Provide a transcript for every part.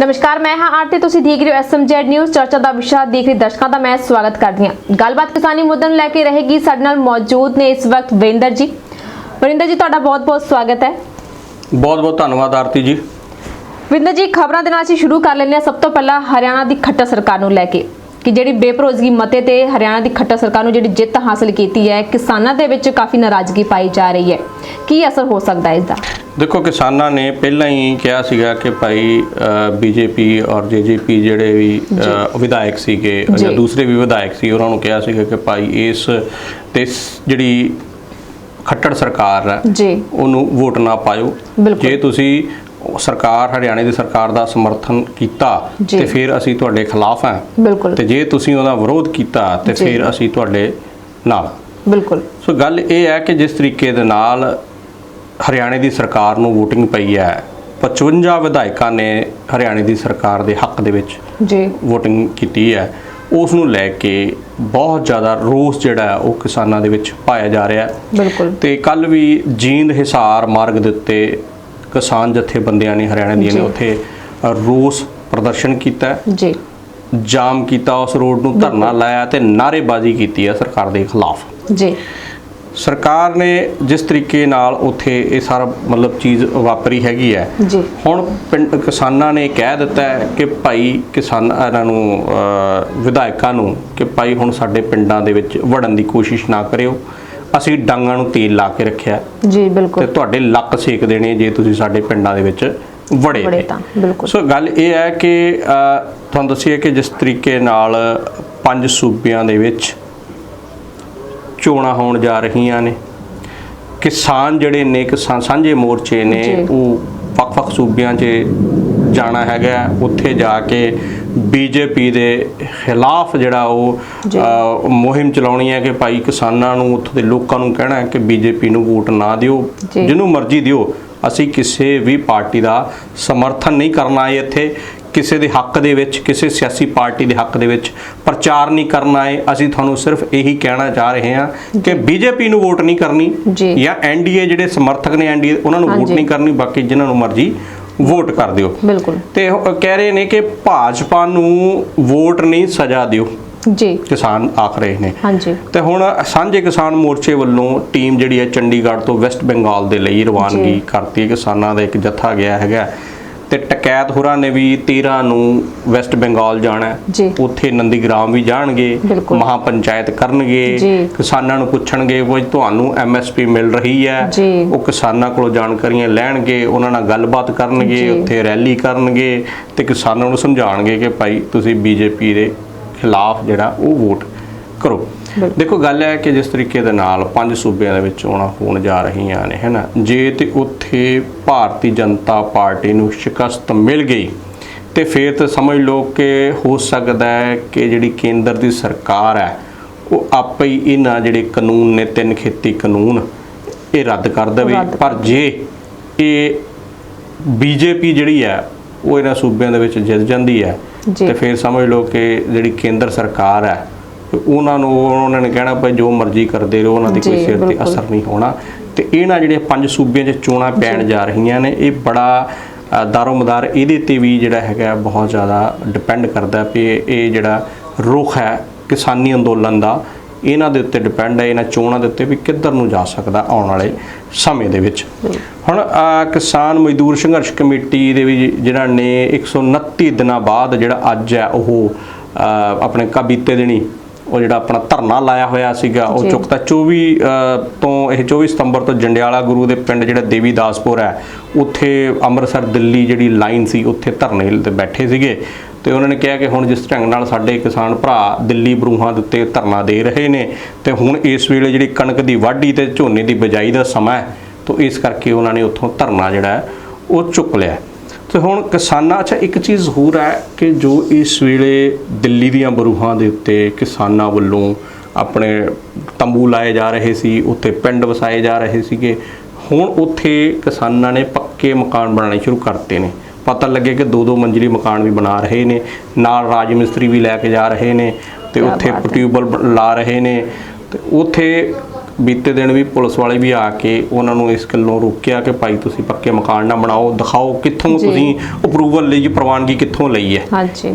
ਨਮਸਕਾਰ ਮੈਂ ਹਾਂ ਆਰਤੀ। ਤੁਸੀਂ ਦੇਖ ਰਹੇ ਹੋ ਐਸਐਮਜੈਡ ਨਿਊਜ਼। ਚਰਚਾ ਦਾ ਵਿਸ਼ਾ ਦੇਖ ਰਹੇ ਦਰਸ਼ਕਾਂ ਦਾ ਮੈਂ ਸਵਾਗਤ ਕਰਦੀ ਹਾਂ। ਗੱਲਬਾਤ ਕਿਸਾਨੀ ਮੁੱਦਿਆਂ ਨੂੰ ਲੈ ਕੇ ਰਹੇਗੀ ਸਾਡੇ ਨਾਲ ਮੌਜੂਦ ਨੇ ਇਸ ਵਕਤ ਵਰਿੰਦਰ ਜੀ। ਵਰਿੰਦਰ ਜੀ ਤੁਹਾਡਾ ਬਹੁਤ-ਬਹੁਤ ਸਵਾਗਤ ਹੈ। ਬਹੁਤ ਬਹੁਤ ਧੰਨਵਾਦ ਆਰਤੀ ਜੀ। ਵਰਿੰਦਰ ਜੀ ਖਬਰਾਂ ਦੇ ਨਾਲ ਅਸੀਂ ਸ਼ੁਰੂ ਕਰ ਲੈਂਦੇ ਹਾਂ। ਸਭ ਤੋਂ ਪਹਿਲਾਂ ਹਰਿਆਣਾ ਦੀ ਖੱਟਰ ਸਰਕਾਰ ਨੂੰ ਲੈ ਕੇ ਕਿ ਜਿਹੜੀ ਬੇਭਰੋਜ਼ਗੀ ਮਤੇ ਤੇ ਹਰਿਆਣਾ ਦੀ ਖੱਟਰ ਸਰਕਾਰ ਨੂੰ ਜਿਹੜੀ ਜਿੱਤ ਹਾਸਲ ਕੀਤੀ ਹੈ ਕਿਸਾਨਾਂ ਦੇ ਵਿੱਚ ਕਾਫੀ ਨਾਰਾਜ਼ਗੀ ਪਾਈ ਜਾ ਰਹੀ ਹੈ। ਕੀ ਅਸਰ ਹੋ ਸਕਦਾ ਹੈ ਇਸ ਦਾ? ਦੇਖੋ ਕਿਸਾਨਾਂ ਨੇ ਪਹਿਲਾਂ ਹੀ ਕਿਹਾ ਸੀਗਾ ਕਿ ਭਾਈ ਬੀਜੇਪੀ ਔਰ ਜੇਜੇਪੀ ਜਿਹੜੇ ਵੀ ਵਿਧਾਇਕ ਸੀਗੇ ਜਾਂ। ਦੂਸਰੇ ਵੀ ਵਿਧਾਇਕ ਸੀ ਉਹਨਾਂ ਨੂੰ ਕਿਹਾ ਸੀਗਾ ਕਿ ਭਾਈ ਇਸ ਤੇ ਜਿਹੜੀ ਖੱਟੜ ਸਰਕਾਰ ਹੈ ਜੀ ਉਹਨੂੰ ਵੋਟ ਨਾ ਪਾਇਓ। ਜੇ ਤੁਸੀਂ ਸਰਕਾਰ ਹਰਿਆਣੇ ਦੀ ਸਰਕਾਰ ਦਾ ਸਮਰਥਨ ਕੀਤਾ। ਤੇ ਫਿਰ ਅਸੀਂ ਤੁਹਾਡੇ ਖਿਲਾਫ ਹਾਂ ਤੇ ਜੇ ਤੁਸੀਂ ਉਹਦਾ ਵਿਰੋਧ ਕੀਤਾ ਤੇ। ਫਿਰ ਅਸੀਂ ਤੁਹਾਡੇ ਨਾਲ ਬਿਲਕੁਲ ਸੋ ਗੱਲ ਇਹ ਹੈ ਕਿ ਜਿਸ ਤਰੀਕੇ ਦੇ ਨਾਲ ਹਰਿਆਣੇ ਦੀ ਸਰਕਾਰ ਨੂੰ VOTING ਪਈ ਹੈ। 55 ਵਿਧਾਇਕਾਂ ਨੇ ਹਰਿਆਣੇ ਦੀ ਸਰਕਾਰ ਦੇ ਹੱਕ ਦੇ ਵਿੱਚ ਜੀ। VOTING ਕੀਤੀ ਹੈ। ਉਸ ਨੂੰ ਲੈ ਕੇ ਬਹੁਤ ਜ਼ਿਆਦਾ ਰੋਸ ਜਿਹੜਾ ਉਹ ਕਿਸਾਨਾਂ ਦੇ ਵਿੱਚ ਪਾਇਆ ਜਾ ਰਿਹਾ ਹੈ। ਬਿਲਕੁਲ। ਤੇ ਕੱਲ ਵੀ ਜੀਂਦ ਹਿਸਾਰ ਮਾਰਗ ਦੇ ਉੱਤੇ ਕਿਸਾਨ ਜਥੇਬੰਦੀਆਂ ਨੇ ਹਰਿਆਣਾ ਦੀਆਂ ਨੇ। ਉੱਥੇ ਰੋਸ ਪ੍ਰਦਰਸ਼ਨ ਕੀਤਾ ਜੀ। ਜਾਮ ਕੀਤਾ ਉਸ ਰੋਡ ਨੂੰ ਧਰਨਾ ਲਾਇਆ ਤੇ ਨਾਅਰੇਬਾਜ਼ੀ ਕੀਤੀ ਹੈ ਸਰਕਾਰ ਦੇ ਖਿਲਾਫ। ਜੀ। ਸਰਕਾਰ ਨੇ ਜਿਸ ਤਰੀਕੇ ਨਾਲ ਉੱਥੇ ਇਹ ਸਾਰਾ ਮਤਲਬ ਚੀਜ਼ ਵਾਪਰੀ ਹੈਗੀ ਹੈ ਜੀ। ਹੁਣ ਪਿੰਡ ਕਿਸਾਨਾਂ ਨੇ ਕਹਿ ਦਿੱਤਾ ਹੈ ਕਿ ਭਾਈ ਕਿਸਾਨ ਇਹਨਾਂ ਨੂੰ ਵਿਧਾਇਕਾਂ ਨੂੰ ਕਿ ਭਾਈ ਹੁਣ ਸਾਡੇ ਪਿੰਡਾਂ ਦੇ ਵਿੱਚ ਵੜਨ ਦੀ ਕੋਸ਼ਿਸ਼ ਨਾ ਕਰਿਓ। ਅਸੀਂ ਡਾਂਗਾਂ ਨੂੰ ਤੇਲ ਲਾ ਕੇ ਰੱਖਿਆ ਜੀ ਤੇ ਬਿਲਕੁਲ ਤੁਹਾਡੇ ਲੱਕ ਸੇਕ ਦੇਣੇ ਜੇ ਤੁਸੀਂ ਸਾਡੇ ਪਿੰਡਾਂ ਦੇ ਵਿੱਚ ਵੜੇ ਬੜੇ ਤੇ। ਤਾਂ ਬਿਲਕੁਲ। ਸੋ ਗੱਲ ਇਹ ਹੈ ਕਿ ਤੁਹਾਨੂੰ ਦੱਸੀਏ ਕਿ ਜਿਸ ਤਰੀਕੇ ਨਾਲ ਪੰਜ ਸੂਬਿਆਂ ਦੇ ਵਿੱਚ ਚੋਣਾਂ ਹੋਣ ਜਾ ਰਹੀਆਂ ਨੇ। ਕਿਸਾਨ ਜਿਹੜੇ ਨੇ ਕਿਸਾਨ ਸਾਂਝੇ ਮੋਰਚੇ ਨੇ। ਉਹ ਵੱਖ-ਵੱਖ ਸੂਬਿਆਂ 'ਚ ਜਾਣਾ ਹੈਗਾ ਉੱਥੇ ਜਾ ਕੇ ਬੀਜੇਪੀ ਦੇ ਖਿਲਾਫ ਜਿਹੜਾ ਉਹ ਮੁਹਿੰਮ ਚਲਾਉਣੀ ਹੈ ਕਿ ਭਾਈ ਕਿਸਾਨਾਂ ਨੂੰ ਉੱਥੋਂ ਦੇ ਲੋਕਾਂ ਨੂੰ ਕਹਿਣਾ ਹੈ ਕਿ ਬੀਜੇਪੀ ਨੂੰ ਵੋਟ ਨਾ ਦਿਓ। ਜਿਹਨੂੰ ਮਰਜ਼ੀ ਦਿਓ। ਅਸੀਂ ਕਿਸੇ ਵੀ ਪਾਰਟੀ ਦਾ ਸਮਰਥਨ ਨਹੀਂ ਕਰਨਾ ਇੱਥੇ। ਕਿਸੇ ਦੇ ਹੱਕ ਦੇ ਵਿੱਚ ਕਿਸੇ ਸਿਆਸੀ ਪਾਰਟੀ ਦੇ ਹੱਕ ਦੇ ਵਿੱਚ ਪ੍ਰਚਾਰ ਨਹੀਂ ਕਰਨਾ ਹੈ ਅਸੀਂ ਤੁਹਾਨੂੰ ਸਿਰਫ ਇਹੀ ਕਹਿਣਾ ਚਾਹ ਰਹੇ ਹਾਂ ਕਿ ਬੀਜੇਪੀ ਨੂੰ ਵੋਟ ਨਹੀਂ ਕਰਨੀ ਜੀ। ਐਨਡੀਏ ਜਿਹੜੇ ਸਮਰਥਕ ਨੇ ਐਨਡੀਏ ਉਹਨਾਂ ਨੂੰ ਵੋਟ। ਨਹੀਂ ਕਰਨੀ ਬਾਕੀ ਜਿਨ੍ਹਾਂ ਨੂੰ ਮਰਜ਼ੀ ਵੋਟ ਕਰ ਦਿਓ। ਬਿਲਕੁਲ। ਤੇ ਕਹਿ ਰਹੇ ਨੇ ਕਿ ਭਾਜਪਾ ਨੂੰ ਵੋਟ ਨਹੀਂ ਸਜ਼ਾ ਦਿਓ। ਜੀ। ਕਿਸਾਨ ਆਖ ਰਹੇ ਨੇ। ਹਾਂਜੀ। ਤੇ ਹੁਣ ਸਾਂਝੇ ਕਿਸਾਨ ਮੋਰਚੇ ਵੱਲੋਂ ਟੀਮ ਜਿਹੜੀ ਹੈ ਚੰਡੀਗੜ੍ਹ ਤੋਂ ਵੈਸਟ ਬੰਗਾਲ ਦੇ ਲਈ ਰਵਾਨਗੀ। ਕਰਤੀ ਹੈ। ਕਿਸਾਨਾਂ ਦਾ ਇੱਕ ਜੱਥਾ ਗਿਆ ਹੈਗਾ। ਤੇ ਟਕੈਤ ਹੋਰਾਂ ਨੇ ਵੀ 13 ਨੂੰ ਵੈਸਟ ਬੰਗਾਲ ਜਾਣਾ ਹੈ। ਉੱਥੇ ਨੰਦੀਗ੍ਰਾਮ ਵੀ ਜਾਣਗੇ। ਮਹਾ ਪੰਚਾਇਤ ਕਰਨਗੇ। ਕਿਸਾਨਾਂ ਨੂੰ ਪੁੱਛਣਗੇ ਵੀ ਤੁਹਾਨੂੰ ਐਮਐਸਪੀ ਮਿਲ ਰਹੀ ਹੈ। ਉਹ ਕਿਸਾਨਾਂ ਕੋਲੋਂ ਜਾਣਕਾਰੀਆਂ ਲੈਣਗੇ ਉਹਨਾਂ ਨਾਲ ਗੱਲਬਾਤ ਕਰਨਗੇ। ਉੱਥੇ ਰੈਲੀ ਕਰਨਗੇ ਤੇ ਕਿਸਾਨਾਂ ਨੂੰ ਸਮਝਾਉਣਗੇ ਕਿ ਭਾਈ ਤੁਸੀਂ ਬੀਜੇਪੀ ਦੇ ਖਿਲਾਫ ਜਿਹੜਾ ਉਹ ਵੋਟ ਕਰੋ। ਦੇਖੋ ਗੱਲ ਹੈ ਕਿ ਜਿਸ ਤਰੀਕੇ ਦੇ ਨਾਲ ਪੰਜ ਸੂਬਿਆਂ ਦੇ ਵਿੱਚ ਚੋਣਾਂ ਹੋਣ ਜਾ ਰਹੀਆਂ ਨੇ ਹੈਨਾ ਜੇ ਤੇ ਉੱਥੇ ਭਾਰਤੀ ਜਨਤਾ ਪਾਰਟੀ ਨੂੰ ਸ਼ਿਕਸਤ ਮਿਲ ਗਈ ਤੇ ਫਿਰ ਤਾਂ ਸਮਝ ਲਓ ਕਿ ਹੋ ਸਕਦਾ ਹੈ ਕਿ ਜਿਹੜੀ ਕੇਂਦਰ ਦੀ ਸਰਕਾਰ ਹੈ ਉਹ ਆਪੇ ਹੀ ਇਹਨਾਂ ਜਿਹੜੇ ਕਾਨੂੰਨ ਨੇ ਤਿੰਨ ਖੇਤੀ ਕਾਨੂੰਨ ਇਹ ਰੱਦ ਕਰ ਦੇਵੇ। ਪਰ ਜੇ ਇਹ ਬੀਜੇਪੀ ਜਿਹੜੀ ਹੈ ਉਹ ਇਹਨਾਂ ਸੂਬਿਆਂ ਦੇ ਵਿੱਚ ਜਿੱਤ ਜਾਂਦੀ ਹੈ। ਤੇ ਫਿਰ ਸਮਝ ਲਓ ਕਿ ਜਿਹੜੀ ਕੇਂਦਰ ਸਰਕਾਰ ਹੈ ਉਹਨਾਂ ਨੂੰ ਉਹਨਾਂ ਨੇ ਕਹਿਣਾ ਭਾਈ ਜੋ ਮਰਜ਼ੀ ਕਰਦੇ ਰਹੋ ਉਹਨਾਂ ਦੀ ਕੋਈ ਸਿਰ ਤੇ। ਅਸਰ ਨਹੀਂ ਹੋਣਾ। ਤੇ ਇਹਨਾਂ ਜਿਹੜੇ ਪੰਜ ਸੂਬਿਆਂ 'ਚ ਚੋਣਾਂ ਪੈਣ ਜਾ ਰਹੀਆਂ ਨੇ ਇਹ ਬੜਾ ਦਾਰੋਮਦਾਰ ਇਹਦੇ ਤੇ ਵੀ ਜਿਹੜਾ ਹੈਗਾ ਬਹੁਤ ਜ਼ਿਆਦਾ ਡਿਪੈਂਡ ਕਰਦਾ ਵੀ ਇਹ- ਇਹ ਜਿਹੜਾ ਰੁਖ ਹੈ ਕਿਸਾਨੀ ਅੰਦੋਲਨ ਦਾ ਇਹਨਾਂ ਦੇ ਉੱਤੇ ਡਿਪੈਂਡ ਹੈ ਇਹਨਾਂ ਚੋਣਾਂ ਦੇ ਉੱਤੇ ਵੀ ਕਿੱਧਰ ਨੂੰ ਜਾ ਸਕਦਾ ਆਉਣ ਵਾਲੇ ਸਮੇਂ ਦੇ ਵਿੱਚ। ਹੁਣ ਕਿਸਾਨ ਮਜ਼ਦੂਰ ਸੰਘਰਸ਼ ਕਮੇਟੀ ਦੇ ਵੀ ਜਿਹੜਾ ਨੇ 129 ਦਿਨਾਂ ਬਾਅਦ ਜਿਹੜਾ ਅੱਜ ਹੈ ਉਹ ਆਪਣੇ ਕਾ ਬੀਤੇ ਦਿਨੀ ਉਹ ਜਿਹੜਾ ਆਪਣਾ ਧਰਨਾ ਲਾਇਆ ਹੋਇਆ ਸੀਗਾ ਉਹ। ਚੁੱਕਤਾ 24 ਅ, ਤੋਂ ਇਹ 24 ਸਤੰਬਰ ਤੋਂ ਜੰਡਿਆਲਾ ਗੁਰੂ ਦੇ ਪਿੰਡ ਜਿਹੜਾ ਦੇਵੀਦਾਸਪੁਰ ਹੈ ਉੱਥੇ ਅੰਮ੍ਰਿਤਸਰ ਦਿੱਲੀ ਜਿਹੜੀ ਲਾਈਨ ਸੀ ਉੱਥੇ ਧਰਨੇ ਤੇ ਬੈਠੇ ਸੀਗੇ ਤੇ ਉਹਨਾਂ ਨੇ ਕਿਹਾ ਕਿ ਹੁਣ ਜਿਸ ਢੰਗ ਨਾਲ ਸਾਡੇ ਕਿਸਾਨ ਭਰਾ ਦਿੱਲੀ ਬਰੂਹਾਂ ਦੇ ਉੱਤੇ ਧਰਨਾ ਦੇ ਰਹੇ ਨੇ ਤੇ ਹੁਣ ਇਸ ਵੇਲੇ ਜਿਹੜੀ ਕਣਕ ਦੀ ਵਾਢੀ ਤੇ ਝੋਨੇ ਦੀ ਬਿਜਾਈ ਦਾ ਸਮਾਂ ਹੈ ਤੋਂ ਇਸ ਕਰਕੇ ਉਹਨਾਂ ਨੇ ਉੱਥੋਂ ਧਰਨਾ ਜਿਹੜਾ ਉਹ ਚੁੱਕ ਲਿਆ ਤੇ ਹੁਣ ਕਿਸਾਨਾਂ ਅੱਛਾ ਇੱਕ ਚੀਜ਼ ਹੋਰ ਹੈ ਕਿ ਜੋ ਇਸ ਵੇਲੇ ਦਿੱਲੀ ਦੀਆਂ ਬਰੂਹਾਂ ਦੇ ਉੱਤੇ ਕਿਸਾਨਾਂ ਵੱਲੋਂ ਆਪਣੇ ਤੰਬੂ ਲਾਏ ਜਾ ਰਹੇ ਸੀ ਉੱਥੇ ਪਿੰਡ ਵਸਾਏ ਜਾ ਰਹੇ ਸੀਗੇ ਹੁਣ ਉੱਥੇ ਕਿਸਾਨਾਂ ਨੇ ਪੱਕੇ ਮਕਾਨ ਬਣਾਉਣੇ ਸ਼ੁਰੂ ਕਰਤੇ ਨੇ ਪਤਾ ਲੱਗੇ ਕਿ ਦੋ ਦੋ ਮੰਜ਼ਲੀ ਮਕਾਨ ਵੀ ਬਣਾ ਰਹੇ ਨੇ ਨਾਲ ਰਾਜ ਮਿਸਤਰੀ ਵੀ ਲੈ ਕੇ ਜਾ ਰਹੇ ਨੇ ਤੇ ਉੱਥੇ। ਟਿਊਬਲ ਲਾ ਰਹੇ ਨੇ ਤੇ ਉੱਥੇ ਬੀਤੇ ਦਿਨ ਵੀ ਪੁਲਿਸ ਵਾਲੇ ਵੀ ਆ ਕੇ ਉਹਨਾਂ ਨੂੰ ਇਸ ਗੱਲੋਂ ਰੋਕਿਆ ਕਿ ਭਾਈ ਤੁਸੀਂ ਪੱਕੇ ਮਕਾਨ ਨਾ ਬਣਾਓ ਦਿਖਾਓ ਕਿੱਥੋਂ। ਤੁਸੀਂ ਅਪਰੂਵਲ ਲਈ ਪ੍ਰਵਾਨਗੀ ਕਿੱਥੋਂ ਲਈ ਹੈ।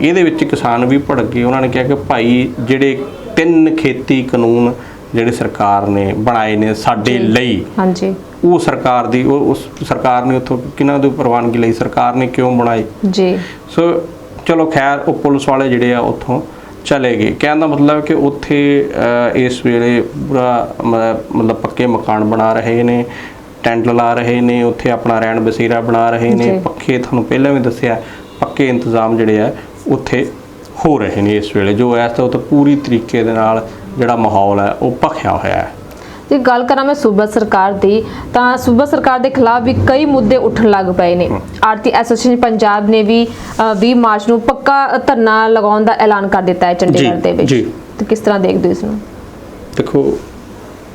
ਇਹਦੇ ਵਿੱਚ ਕਿਸਾਨ ਵੀ ਭੜਕ ਗਏ। ਉਹਨਾਂ ਨੇ ਕਿਹਾ ਕਿ ਭਾਈ ਜਿਹੜੇ ਤਿੰਨ ਖੇਤੀ ਕਾਨੂੰਨ ਜਿਹੜੇ ਸਰਕਾਰ ਨੇ ਬਣਾਏ ਨੇ ਸਾਡੇ। ਲਈ ਹਾਂਜੀ। ਉਹ ਸਰਕਾਰ ਦੀ ਉਹ ਉਸ ਸਰਕਾਰ ਨੇ ਉੱਥੋਂ ਕਿਹਨਾਂ ਦੀ ਪ੍ਰਵਾਨਗੀ ਲਈ ਸਰਕਾਰ ਨੇ ਕਿਉਂ ਬਣਾਏ? ਜੀ। ਸੋ ਚਲੋ ਖੈਰ ਉਹ ਪੁਲਿਸ ਵਾਲੇ ਜਿਹੜੇ ਆ ਉੱਥੋਂ ਚਲੇ ਗਏ। ਕਹਿਣ ਦਾ ਮਤਲਬ ਕਿ ਉੱਥੇ ਇਸ ਵੇਲੇ ਪੂਰਾ ਮ- ਮਤਲਬ ਪੱਕੇ ਮਕਾਨ ਬਣਾ ਰਹੇ ਨੇ ਟੈਂਟ ਲਾ ਰਹੇ ਨੇ ਉੱਥੇ ਆਪਣਾ ਰਹਿਣ ਬਸੇਰਾ ਬਣਾ ਰਹੇ ਨੇ। ਪੱਕੇ ਤੁਹਾਨੂੰ ਪਹਿਲਾਂ ਵੀ ਦੱਸਿਆ ਪੱਕੇ ਇੰਤਜ਼ਾਮ ਜਿਹੜੇ ਆ ਉੱਥੇ ਹੋ ਰਹੇ ਨੇ ਇਸ ਵੇਲੇ। ਜੋ ਇਸ ਤੋਂ ਤਾਂ ਪੂਰੀ ਤਰੀਕੇ ਦੇ ਨਾਲ ਜਿਹੜਾ ਮਾਹੌਲ ਹੈ ਉਹ ਭਖਿਆ ਹੋਇਆ ਹੈ। ਜੇ ਗੱਲ ਕਰਾਂ ਮੈਂ ਸੂਬਾ ਸਰਕਾਰ ਦੀ ਤਾਂ ਸੂਬਾ ਸਰਕਾਰ ਦੇ ਖਿਲਾਫ ਵੀ ਕਈ ਮੁੱਦੇ ਉੱਠਣ ਲੱਗ ਪਏ ਨੇ। ਆਰਤੀ ਐਸੋਸੀਏਸ਼ਨ ਪੰਜਾਬ ਨੇ ਵੀ ਅ, 20 ਮਾਰਚ ਨੂੰ ਪੱਕਾ ਧਰਨਾ ਲਗਾਉਣ ਦਾ ਐਲਾਨ ਕਰ ਦਿੱਤਾ ਹੈ ਚੰਡੀਗੜ੍ਹ ਦੇ ਵਿੱਚ। ਤੇ ਕਿਸ ਤਰ੍ਹਾਂ ਦੇਖਦੇ ਹੋ ਇਸ ਨੂੰ? ਦੇਖੋ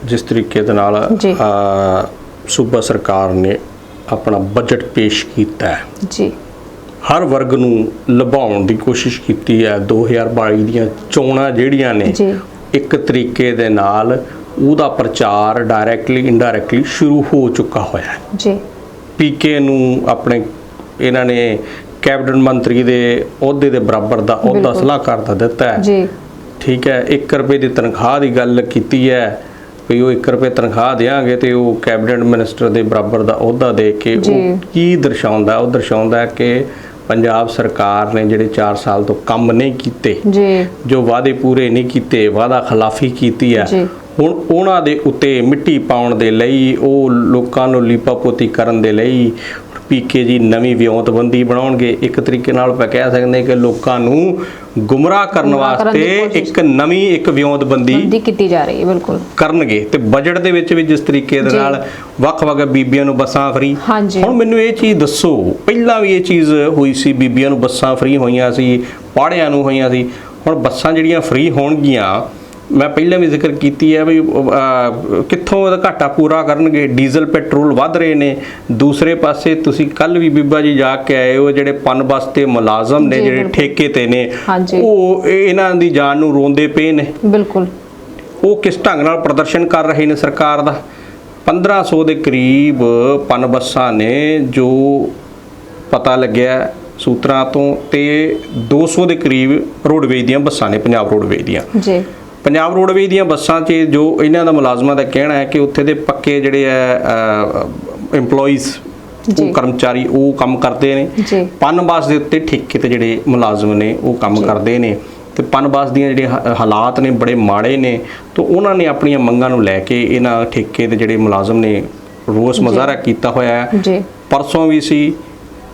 ਜਿਸ ਤਰੀਕੇ ਦੇ ਨਾਲ ਸੂਬਾ ਸਰਕਾਰ ਨੇ ਆਪਣਾ ਬਜਟ ਪੇਸ਼ ਕੀਤਾ ਹੈ। ਜੀ। ਹਰ ਵਰਗ ਨੂੰ ਲੁਭਾਉਣ ਦੀ ਕੋਸ਼ਿਸ਼ ਕੀਤੀ ਹੈ। 2022 ਦੀਆਂ ਚੋਣਾਂ ਜਿਹੜੀਆਂ ਨੇ। ਇੱਕ ਤਰੀਕੇ ਦੇ ਨਾਲ ਉਹਦਾ ਪ੍ਰਚਾਰ ਡਾਇਰੈਕਟਲੀ ਇਨਡਾਇਰੈਕਟਲੀ ਸ਼ੁਰੂ ਹੋ ਚੁੱਕਾ ਹੋਇਆ ਹੈ ਜੀ ਪੀਕੇ ਨੂੰ ਆਪਣੇ ਇਹਨਾਂ ਨੇ ਕੈਬਨਿਟ ਮੰਤਰੀ ਦੇ ਅਹੁਦੇ ਦੇ ਬਰਾਬਰ ਦਾ ਅਹੁਦਾ। ਸਲਾਹਕਾਰ ਦਾ ਦਿੱਤਾ ਹੈ ਜੀ ਠੀਕ ਹੈ 1 ਰੁਪਏ ਦੀ ਤਨਖਾਹ ਦੀ ਗੱਲ ਕੀਤੀ ਹੈ ਵੀ ਉਹ 1 ਰੁਪਏ ਤਨਖਾਹ ਦੇਾਂਗੇ ਤੇ ਉਹ ਕੈਬਨਿਟ ਮਿਨਿਸਟਰ ਦੇ ਬਰਾਬਰ ਦਾ ਅਹੁਦਾ ਦੇ ਕੇ। ਉਹ ਕੀ ਦਰਸਾਉਂਦਾ ਉਹ ਦਰਸਾਉਂਦਾ ਹੈ ਕਿ ਪੰਜਾਬ ਸਰਕਾਰ ਨੇ ਜਿਹੜੇ 4 ਸਾਲ ਤੋਂ ਕੰਮ ਨਹੀਂ ਕੀਤੇ ਜੀ ਜੋ ਵਾਅਦੇ ਪੂਰੇ ਨਹੀਂ ਕੀਤੇ ਵਾਅਦਾ ਖਿਲਾਫੀ ਕੀਤੀ ਹੈ ਜੀ। ਹੁਣ ਉਹਨਾਂ ਦੇ ਉੱਤੇ ਮਿੱਟੀ ਪਾਉਣ ਦੇ ਲਈ ਉਹ ਲੋਕਾਂ ਨੂੰ ਲੀਪਾਪੋਤੀ ਕਰਨ ਦੇ ਲਈ ਪੀਕੇ ਜੀ ਨਵੀਂ ਵਿਉਂਤਬੰਦੀ ਬਣਾਉਣਗੇ ਇੱਕ ਤਰੀਕੇ ਨਾਲ ਆਪਾਂ ਕਹਿ ਸਕਦੇ ਹਾਂ ਕਿ ਲੋਕਾਂ ਨੂੰ ਗੁੰਮਰਾਹ ਕਰਨ ਵਾਸਤੇ। ਇੱਕ ਨਵੀਂ ਇੱਕ ਵਿਉਂਤਬੰਦੀ ਬੰਦੀ ਕੀਤੀ ਜਾ ਰਹੀ ਹੈ ਬਿਲਕੁਲ ਕਰਨਗੇ ਤੇ ਬਜਟ ਦੇ ਵਿੱਚ ਵੀ ਜਿਸ ਤਰੀਕੇ ਦੇ। ਨਾਲ ਵੱਖ-ਵੱਖ ਬੀਬੀਆਂ ਨੂੰ ਬੱਸਾਂ ਫਰੀ। ਹੁਣ ਮੈਨੂੰ ਇਹ ਚੀਜ਼ ਦੱਸੋ ਪਹਿਲਾਂ ਵੀ ਇਹ ਚੀਜ਼ ਹੋਈ ਸੀ ਬੀਬੀਆਂ ਨੂੰ ਬੱਸਾਂ ਫਰੀ ਹੋਈਆਂ ਸੀ ਪਾੜਿਆਂ ਨੂੰ ਹੋਈਆਂ ਸੀ ਹੁਣ ਬੱਸਾਂ ਜਿਹੜੀਆਂ ਫਰੀ ਹੋਣਗੀਆਂ ਮੈਂ ਪਹਿਲਾਂ ਵੀ ਜ਼ਿਕਰ ਕੀਤੀ ਹੈ ਵੀ ਕਿੱਥੋਂ ਉਹਦਾ ਘਾਟਾ ਪੂਰਾ ਕਰਨਗੇ ਡੀਜ਼ਲ ਪੈਟਰੋਲ ਵੱਧ ਰਹੇ ਨੇ। ਦੂਸਰੇ ਪਾਸੇ ਤੁਸੀਂ ਕੱਲ ਵੀ ਬੀਬਾ ਜੀ ਜਾ ਕੇ ਆਏ ਹੋ ਜਿਹੜੇ ਪਨ ਬੱਸ ਤੇ ਮੁਲਾਜ਼ਮ ਨੇ ਜਿਹੜੇ। ਠੇਕੇ ਤੇ ਨੇ। ਉਹ ਇਹ- ਇਹਨਾਂ ਦੀ ਜਾਨ ਨੂੰ ਰੋਂਦੇ ਪਏ ਨੇ। ਬਿਲਕੁਲ। ਉਹ ਕਿਸ ਢੰਗ ਨਾਲ ਪ੍ਰਦਰਸ਼ਨ ਕਰ ਰਹੇ ਨੇ ਸਰਕਾਰ ਦਾ? 1500 ਦੇ ਕਰੀਬ ਪਨ ਬੱਸਾਂ ਨੇ ਜੋ ਪਤਾ ਲੱਗਿਆ ਸੂਤਰਾਂ ਤੋਂ ਤੇ 200 ਦੇ ਕਰੀਬ ਰੋਡਵੇਜ ਦੀਆਂ ਬੱਸਾਂ ਨੇ ਪੰਜਾਬ ਰੋਡਵੇਜ ਦੀਆਂ। ਜੀ। ਪੰਜਾਬ ਰੋਡਵੇਜ ਦੀਆਂ ਬੱਸਾਂ 'ਚ ਜੋ ਇਹਨਾਂ ਦਾ ਮੁਲਾਜ਼ਮਾਂ ਦਾ ਕਹਿਣਾ ਹੈ ਕਿ ਉੱਥੇ ਦੇ ਪੱਕੇ ਜਿਹੜੇ ਆ EMPLOYEES। ਉਹ ਕਰਮਚਾਰੀ ਉਹ ਕੰਮ ਕਰਦੇ ਨੇ। ਜੀ। ਪਨਬਾਸ ਦੇ ਉੱਤੇ ਠੇਕੇ ਤੇ ਜਿਹੜੇ ਮੁਲਾਜ਼ਮ ਨੇ ਉਹ ਕੰਮ ਕਰਦੇ ਨੇ। ਤੇ ਪਨਬਾਸ ਦੀਆਂ ਜਿਹੜੇ ਹ- ਹਾਲਾਤ ਨੇ ਬੜੇ ਮਾੜੇ ਨੇ। ਤਾਂ ਉਹਨਾਂ ਨੇ ਆਪਣੀਆਂ ਮੰਗਾਂ ਨੂੰ ਲੈ ਕੇ ਇਹਨਾਂ ਠੇਕੇ ਦੇ ਜਿਹੜੇ ਮੁਲਾਜ਼ਮ ਨੇ ਰੋਸ ਮੁਜ਼ਾਹਰਾ ਕੀਤਾ ਹੋਇਆ ਹੈ। ਜੀ। ਪਰਸੋਂ ਵੀ ਸੀ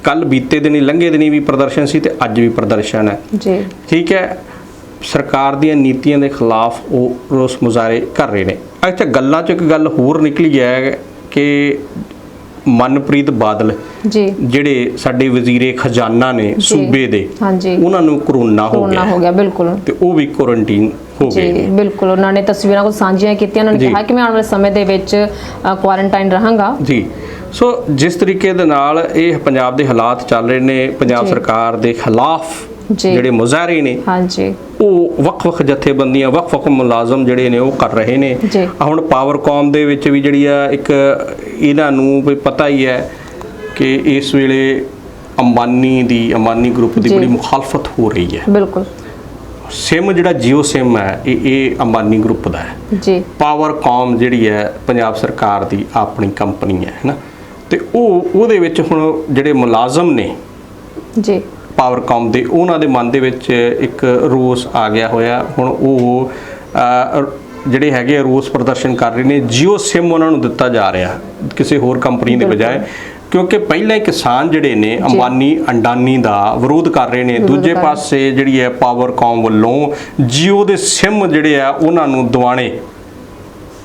ਕੱਲ ਬੀਤੇ ਦਿਨੀ ਲੰਘੇ ਦਿਨੀ ਵੀ ਪ੍ਰਦਰਸ਼ਨ ਸੀ ਤੇ ਅੱਜ ਵੀ ਪ੍ਰਦਰਸ਼ਨ ਹੈ। ਜੀ। ਠੀਕ ਹੈ। ਸਰਕਾਰ ਦੀਆਂ ਨੀਤੀਆਂ ਦੇ ਖਿਲਾਫ ਉਹ ਰੋਸ ਮੁਜ਼ਾਹਰੇ ਕਰ ਰਹੇ ਨੇ। ਅੱਛਾ ਗੱਲਾਂ 'ਚ ਇੱਕ ਗੱਲ ਹੋਰ ਨਿਕਲੀ ਹੈ ਕਿ ਮਨਪ੍ਰੀਤ ਬਾਦਲ ਜੀ। ਜਿਹੜੇ ਸਾਡੇ ਵਜ਼ੀਰੇ ਖਜ਼ਾਨਾ ਨੇ ਸੂਬੇ ਦੇ ਹਾਂਜੀ। ਉਹਨਾਂ ਨੂੰ ਕਰੋਨਾ ਹੋ ਕਰੋਨਾ ਗਿਆ। ਹੋ ਗਿਆ ਬਿਲਕੁਲ। ਤੇ ਉਹ ਵੀ ਕੁਆਰੰਟੀਨ ਹੋ ਗਏ ਜੀ ਬਿਲਕੁਲ। ਉਹਨਾਂ ਨੇ ਤਸਵੀਰਾਂ ਕੁਝ ਸਾਂਝੀਆਂ ਕੀਤੀਆਂ ਉਹਨਾਂ ਨੇ। ਕਿਹਾ ਕਿ ਮੈਂ ਆਉਣ ਵਾਲੇ ਸਮੇਂ ਦੇ ਵਿੱਚ ਕੁਆਰੰਟਾਈਨ ਰਹਾਂਗਾ। ਜੀ। ਸੋ ਜਿਸ ਤਰੀਕੇ ਦੇ ਨਾਲ ਇਹ ਪੰਜਾਬ ਦੇ ਹਾਲਾਤ ਚੱਲ ਰਹੇ ਨੇ ਪੰਜਾਬ। ਸਰਕਾਰ ਦੇ ਖਿਲਾਫ। ਜਿਹੜੇ ਮੁਜ਼ਾਹਰੇ ਨੇ ਹਾਂਜੀ। ਉਹ ਵੱਖ-ਵੱਖ ਜਥੇਬੰਦੀਆਂ ਵੱਖ-ਵੱਖ ਮੁਲਾਜ਼ਮ ਜਿਹੜੇ ਨੇ ਉਹ ਕਰ ਰਹੇ ਨੇ। ਹੁਣ ਪਾਵਰਕਾਮ ਦੇ ਵਿੱਚ ਵੀ ਜਿਹੜੀ ਆ ਇੱਕ ਇਹਨਾਂ ਨੂੰ ਵੀ ਪਤਾ ਹੀ ਹੈ ਕਿ ਇਸ ਵੇਲੇ ਅੰਬਾਨੀ ਦੀ ਅੰਬਾਨੀ ਗਰੁੱਪ ਦੀ। ਬੜੀ ਮੁਖਾਲਫਤ ਹੋ ਰਹੀ ਹੈ। ਬਿਲਕੁਲ। ਸਿਮ ਜਿਹੜਾ ਜੀਓ ਸਿਮ ਹੈ ਇਹ ਇਹ ਅੰਬਾਨੀ ਗਰੁੱਪ ਦਾ ਹੈ। ਜੀ। ਪਾਵਰਕਾਮ ਜਿਹੜੀ ਹੈ ਪੰਜਾਬ ਸਰਕਾਰ ਦੀ ਆਪਣੀ ਕੰਪਨੀ ਹੈ ਹੈਨਾ ਤੇ ਉਹ ਉਹਦੇ ਵਿੱਚ ਹੁਣ ਜਿਹੜੇ ਮੁਲਾਜ਼ਮ ਨੇ ਜੀ। ਪਾਵਰਕਾਮ ਦੇ ਉਹਨਾਂ ਦੇ ਮਨ ਦੇ ਵਿੱਚ ਇੱਕ ਰੋਸ ਆ ਗਿਆ ਹੋਇਆ। ਹੁਣ ਉਹ ਜਿਹੜੇ ਹੈਗੇ ਰੋਸ ਪ੍ਰਦਰਸ਼ਨ ਕਰ ਰਹੇ ਨੇ ਜੀਓ ਸਿਮ ਉਹਨਾਂ ਨੂੰ ਦਿੱਤਾ ਜਾ ਰਿਹਾ ਕਿਸੇ ਹੋਰ ਕੰਪਨੀ ਦੇ। ਬਜਾਏ। ਕਿਉਂਕਿ ਪਹਿਲਾਂ ਕਿਸਾਨ ਜਿਹੜੇ ਨੇ ਅੰਬਾਨੀ ਅੰਡਾਨੀ ਦਾ ਵਿਰੋਧ ਕਰ ਰਹੇ ਨੇ। ਦੂਜੇ। ਪਾਸੇ ਜਿਹੜੀ ਹੈ ਪਾਵਰਕਾਮ ਵੱਲੋਂ ਜੀਓ ਦੇ ਸਿਮ ਜਿਹੜੇ ਆ ਉਹਨਾਂ ਨੂੰ ਦਿਵਾਣੇ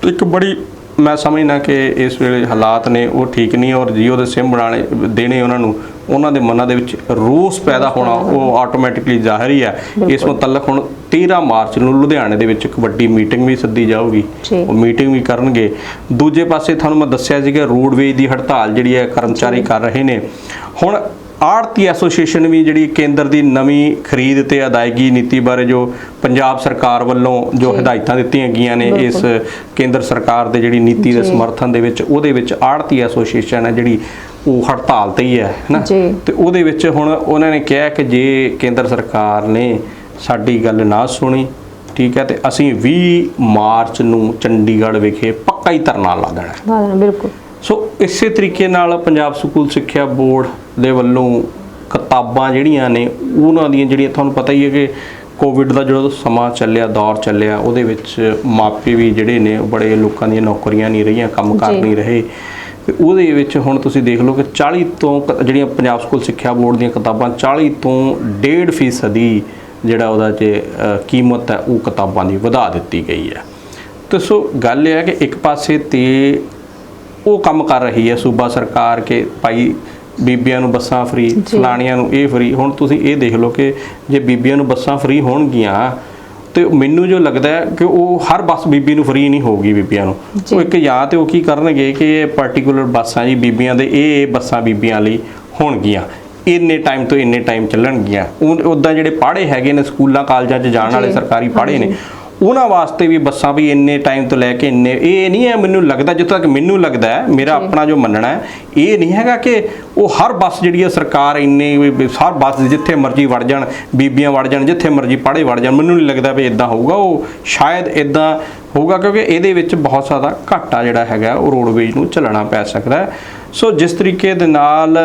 ਇੱਕ ਬੜੀ ਮੈਂ ਸਮਝਦਾ ਕਿ ਇਸ ਵੇਲੇ ਹਾਲਾਤ ਨੇ ਉਹ ਠੀਕ ਨਹੀਂ ਔਰ ਜੀਓ ਦੇ ਸਿਮ ਬਣਾਣੇ ਦੇਣੇ ਉਹਨਾਂ ਨੂੰ ਉਹਨਾਂ ਦੇ ਮਨਾਂ ਦੇ ਵਿੱਚ ਰੋਸ ਪੈਦਾ ਹੋਣਾ ਉਹ ਆਟੋਮੈਟਿਕਲੀ ਜ਼ਾਹਿਰ ਹੀ ਹੈ। ਇਸ। ਮੁਤਲਕ ਹੁਣ 13 ਮਾਰਚ ਨੂੰ ਲੁਧਿਆਣੇ ਦੇ ਵਿੱਚ ਇੱਕ ਵੱਡੀ ਮੀਟਿੰਗ ਵੀ ਸੱਦੀ ਜਾਊਗੀ। ਉਹ ਮੀਟਿੰਗ ਵੀ ਕਰਨਗੇ। ਦੂਜੇ ਪਾਸੇ ਤੁਹਾਨੂੰ ਮੈਂ ਦੱਸਿਆ ਸੀ ਕਿ ਰੋਡਵੇਜ ਦੀ ਹੜਤਾਲ ਜਿਹੜੀ ਹੈ ਕਰਮਚਾਰੀ ਕਰ ਰਹੇ ਨੇ। ਹੁਣ ਆੜਤੀ ਐਸੋਸੀਏਸ਼ਨ ਵੀ ਜਿਹੜੀ ਕੇਂਦਰ ਦੀ ਨਵੀਂ ਖਰੀਦ ਤੇ ਅਦਾਇਗੀ ਨੀਤੀ ਬਾਰੇ ਜੋ ਪੰਜਾਬ ਸਰਕਾਰ ਵੱਲੋਂ ਜੋ। ਹਦਾਇਤਾਂ ਦਿੱਤੀਆਂ ਗਈਆਂ ਨੇ ਇਸ ਕੇਂਦਰ ਸਰਕਾਰ ਦੇ ਜਿਹੜੀ ਨੀਤੀ ਦੇ। ਸਮਰਥਨ ਦੇ ਵਿੱਚ ਉਹਦੇ ਵਿੱਚ ਆੜਤੀ ਐਸੋਸੀਏਸ਼ਨ ਹੈ ਜਿਹੜੀ ਉਹ ਹੜਤਾਲ ਤੇ ਹੀ ਹੈ ਨਾ ਜੀ। ਤੇ ਉਹਦੇ ਵਿੱਚ ਹੁਣ ਉਹਨਾਂ ਨੇ ਕਿਹਾ ਕਿ ਜੇ ਕੇਂਦਰ ਸਰਕਾਰ ਨੇ ਸਾਡੀ ਗੱਲ ਨਾ ਸੁਣੀ ਠੀਕ ਹੈ ਤੇ ਅਸੀਂ 20 ਮਾਰਚ ਨੂੰ ਚੰਡੀਗੜ੍ਹ ਵਿਖੇ ਪੱਕਾ ਹੀ ਧਰਨਾ ਲਾ ਦੇਣਾ ਹੈ। ਵਾਹ ਬਿਲਕੁਲ ਸੋ ਇਸੇ ਤਰੀਕੇ ਨਾਲ ਪੰਜਾਬ ਸਕੂਲ ਸਿੱਖਿਆ ਬੋਰਡ ਦੇ ਵੱਲੋਂ ਕਿਤਾਬਾਂ ਜਿਹੜੀਆਂ ਨੇ ਉਹਨਾਂ ਦੀਆਂ ਜਿਹੜੀਆਂ ਤੁਹਾਨੂੰ ਪਤਾ ਹੀ ਹੈ ਕਿ ਕੋਵਿਡ ਦਾ ਜਦੋਂ ਸਮਾਂ ਚੱਲਿਆ ਦੌਰ ਚੱਲਿਆ ਉਹਦੇ ਵਿੱਚ ਮਾਪੇ ਵੀ ਜਿਹੜੇ ਨੇ ਉਹ ਬੜੇ ਲੋਕਾਂ ਦੀਆਂ ਨੌਕਰੀਆਂ ਨਹੀਂ ਰਹੀਆਂ ਕੰਮ ਕਰ। ਨਹੀਂ ਰਹੇ ਤੇ ਉਹਦੇ ਵਿੱਚ ਹੁਣ ਤੁਸੀਂ ਦੇਖ ਲਓ ਕਿ 40 ਤੋਂ ਜਿਹੜੀਆਂ ਪੰਜਾਬ ਸਕੂਲ ਸਿੱਖਿਆ ਬੋਰਡ ਦੀਆਂ ਕਿਤਾਬਾਂ 40 ਤੋਂ 1.5 ਫੀਸਦੀ ਜਿਹੜਾ ਉਹਦਾ ਜੇ ਕੀਮਤ ਹੈ ਉਹ ਕਿਤਾਬਾਂ ਦੀ ਵਧਾ ਦਿੱਤੀ ਗਈ ਹੈ ਤੇ ਸੋ ਗੱਲ ਇਹ ਹੈ ਕਿ ਇੱਕ ਪਾਸੇ ਤੇ ਉਹ ਕੰਮ ਕਰ ਰਹੀ ਹੈ ਸੂਬਾ ਸਰਕਾਰ ਕਿ ਭਾਈ ਬੀਬੀਆਂ ਨੂੰ ਬੱਸਾਂ ਫ੍ਰੀ ਫਲਾਣੀਆਂ ਨੂੰ ਇਹ ਫ੍ਰੀ ਹੁਣ ਤੁਸੀਂ ਇਹ ਦੇਖ ਲਓ ਕਿ ਜੇ ਬੀਬੀਆਂ ਨੂੰ ਬੱਸਾਂ ਫ੍ਰੀ ਹੋਣਗੀਆਂ ਤੇ ਮੈਨੂੰ ਜੋ ਲੱਗਦਾ ਹੈ ਕਿ ਉਹ ਹਰ ਬੱਸ ਬੀਬੀ ਨੂੰ ਫ੍ਰੀ ਨਹੀਂ ਹੋਊਗੀ ਬੀਬੀਆਂ ਨੂੰ। ਉਹ ਇੱਕ ਜਾਂ ਤੇ ਉਹ ਕੀ ਕਰਨਗੇ ਕਿ ਇਹ ਪਾਰਟਿਕੂਲਰ ਬੱਸਾਂ ਜੀ ਬੀਬੀਆਂ ਦੇ ਇਹ ਬੱਸਾਂ ਬੀਬੀਆਂ ਲਈ ਹੋਣਗੀਆਂ ਇੰਨੇ ਟਾਈਮ ਤੋਂ ਇੰਨੇ ਟਾਈਮ ਚੱਲਣਗੀਆਂ ਉਦਾਂ ਜਿਹੜੇ ਪਾੜੇ ਹੈਗੇ ਨੇ ਸਕੂਲਾਂ ਕਾਲਜਾਂ 'ਚ ਜਾਣ ਵਾਲੇ। ਸਰਕਾਰੀ ਪਾੜੇ ਨੇ। ਉਹਨਾਂ ਵਾਸਤੇ ਵੀ ਬੱਸਾਂ ਵੀ ਇੰਨੇ ਟਾਈਮ ਤੋਂ ਲੈ ਕੇ ਇੰਨੇ ਇਹ ਨਹੀਂ ਹੈ ਮੈਨੂੰ ਲੱਗਦਾ ਜਿੱਥੋਂ ਤੱਕ ਮੈਨੂੰ ਲੱਗਦਾ ਹੈ ਮੇਰਾ ਆਪਣਾ ਜੋ ਮੰਨਣਾ ਹੈ ਇਹ ਨਹੀਂ ਹੈਗਾ ਕਿ ਉਹ ਹਰ ਬੱਸ ਜਿਹੜੀ ਹੈ ਸਰਕਾਰ ਇੰਨੇ ਵੀ- ਹਰ ਬੱਸ ਜਿੱਥੇ ਮਰਜ਼ੀ ਵੜ ਜਾਣ ਬੀਬੀਆਂ ਵੜ ਜਾਣ ਜਿੱਥੇ ਮਰਜ਼ੀ ਪੜ੍ਹੇ ਵੜ ਜਾਣ ਮੈਨੂੰ ਨਹੀਂ ਲੱਗਦਾ ਵੀ ਇਦਾਂ ਹੋਊਗਾ ਉਹ ਸ਼ਾਇਦ ਇਦਾਂ ਹੋਊਗਾ ਕਿਉਂਕਿ ਇਹਦੇ ਵਿੱਚ ਬਹੁਤ ਜ਼ਿਆਦਾ ਘਾਟਾ ਜਿਹੜਾ ਹੈਗਾ ਉਹ ਰੋਡਵੇਜ ਨੂੰ ਚੱਲਣਾ ਪੈ ਸਕਦਾ ਸੋ ਜਿਸ ਤਰੀਕੇ ਦੇ ਨਾਲ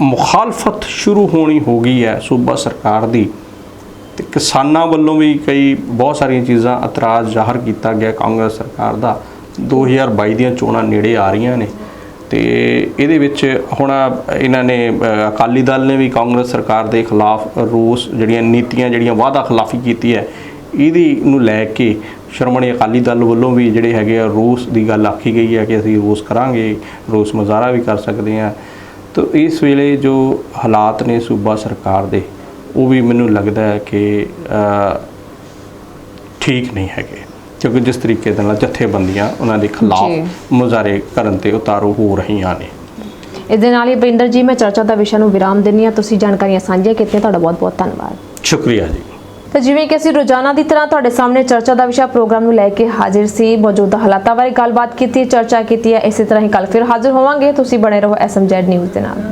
ਮੁਖਾਲਫਤ ਸ਼ੁਰੂ ਹੋਣੀ ਹੋ ਗਈ ਹੈ ਸੂਬਾ ਸਰਕਾਰ ਦੀ ਤੇ ਕਿਸਾਨਾਂ ਵੱਲੋਂ ਵੀ ਕਈ ਬਹੁਤ ਸਾਰੀਆਂ ਚੀਜ਼ਾਂ ਇਤਰਾਜ਼ ਜ਼ਾਹਰ ਕੀਤਾ ਗਿਆ ਕਾਂਗਰਸ ਸਰਕਾਰ ਦਾ। 2022 ਦੀਆਂ ਚੋਣਾਂ ਨੇੜੇ ਆ ਰਹੀਆਂ ਨੇ ਤੇ ਇਹਦੇ ਵਿੱਚ ਹੁਣ ਇਹਨਾਂ ਨੇ ਅਕਾਲੀ ਦਲ ਨੇ ਵੀ ਕਾਂਗਰਸ ਸਰਕਾਰ ਦੇ ਖਿਲਾਫ ਰੋਸ ਜਿਹੜੀਆਂ ਨੀਤੀਆਂ ਜਿਹੜੀਆਂ ਵਾਅਦਾ ਖਿਲਾਫੀ ਕੀਤੀ ਹੈ, ਇਹਦੀ ਨੂੰ ਲੈ ਕੇ ਸ਼੍ਰੋਮਣੀ ਅਕਾਲੀ ਦਲ ਵੱਲੋਂ ਵੀ ਜਿਹੜੇ ਹੈਗੇ ਆ ਰੋਸ ਦੀ ਗੱਲ ਆਖੀ ਗਈ ਹੈ ਕਿ ਅਸੀਂ ਰੋਸ ਕਰਾਂਗੇ, ਰੋਸ ਮੁਜ਼ਾਹਰਾ ਵੀ ਕਰ ਸਕਦੇ ਹਾਂ। ਤਾਂ ਇਸ ਵੇਲੇ ਜੋ ਹਾਲਾਤ ਨੇ ਸੂਬਾ ਸਰਕਾਰ ਦੇ ਉਹ ਵੀ ਮੈਨੂੰ ਲੱਗਦਾ ਹੈ ਕਿ ਠੀਕ ਨਹੀਂ ਹੈਗੇ। ਕਿਉਂਕਿ ਜਿਸ ਤਰੀਕੇ ਦੇ ਨਾਲ ਜਥੇਬੰਦੀਆਂ ਉਹਨਾਂ ਦੇ। ਖਿਲਾਫ ਮੁਜ਼ਾਹਰੇ ਕਰਨ ਤੇ ਉਤਾਰੂ ਹੋ ਰਹੀਆਂ ਨੇ। ਇਸ ਦੇ ਨਾਲ ਹੀ ਬਰਿੰਦਰ ਜੀ ਮੈਂ ਚਰਚਾ ਦਾ ਵਿਸ਼ਾ ਨੂੰ ਵਿਰਾਮ ਦਿੰਨੀ ਆ ਤੁਸੀਂ ਜਾਣਕਾਰੀਆਂ ਸਾਂਝੀਆਂ ਕੀਤੀਆਂ ਤੁਹਾਡਾ ਬਹੁਤ ਬਹੁਤ ਧੰਨਵਾਦ। ਸ਼ੁਕਰੀਆ ਜੀ। ਤਾਂ ਜਿਵੇਂ ਕਿ ਅਸੀਂ ਰੋਜ਼ਾਨਾ ਦੀ ਤਰ੍ਹਾਂ ਤੁਹਾਡੇ ਸਾਹਮਣੇ ਚਰਚਾ ਦਾ ਵਿਸ਼ਾ ਪ੍ਰੋਗਰਾਮ ਨੂੰ ਲੈ ਕੇ ਹਾਜ਼ਰ ਸੀ ਮੌਜੂਦਾ ਹਾਲਾਤਾਂ ਬਾਰੇ ਗੱਲਬਾਤ ਕੀਤੀ ਚਰਚਾ ਕੀਤੀ ਹੈ ਇਸੇ ਤਰ੍ਹਾਂ ਹੀ ਕੱਲ ਫਿਰ ਹਾਜ਼ਰ ਹੋਵਾਂਗੇ। ਤੁਸੀਂ ਬਣੇ ਰਹੋ ਐਸਐਮਜੈਡ ਨਿਊਜ਼ ਦੇ ਨਾਲ।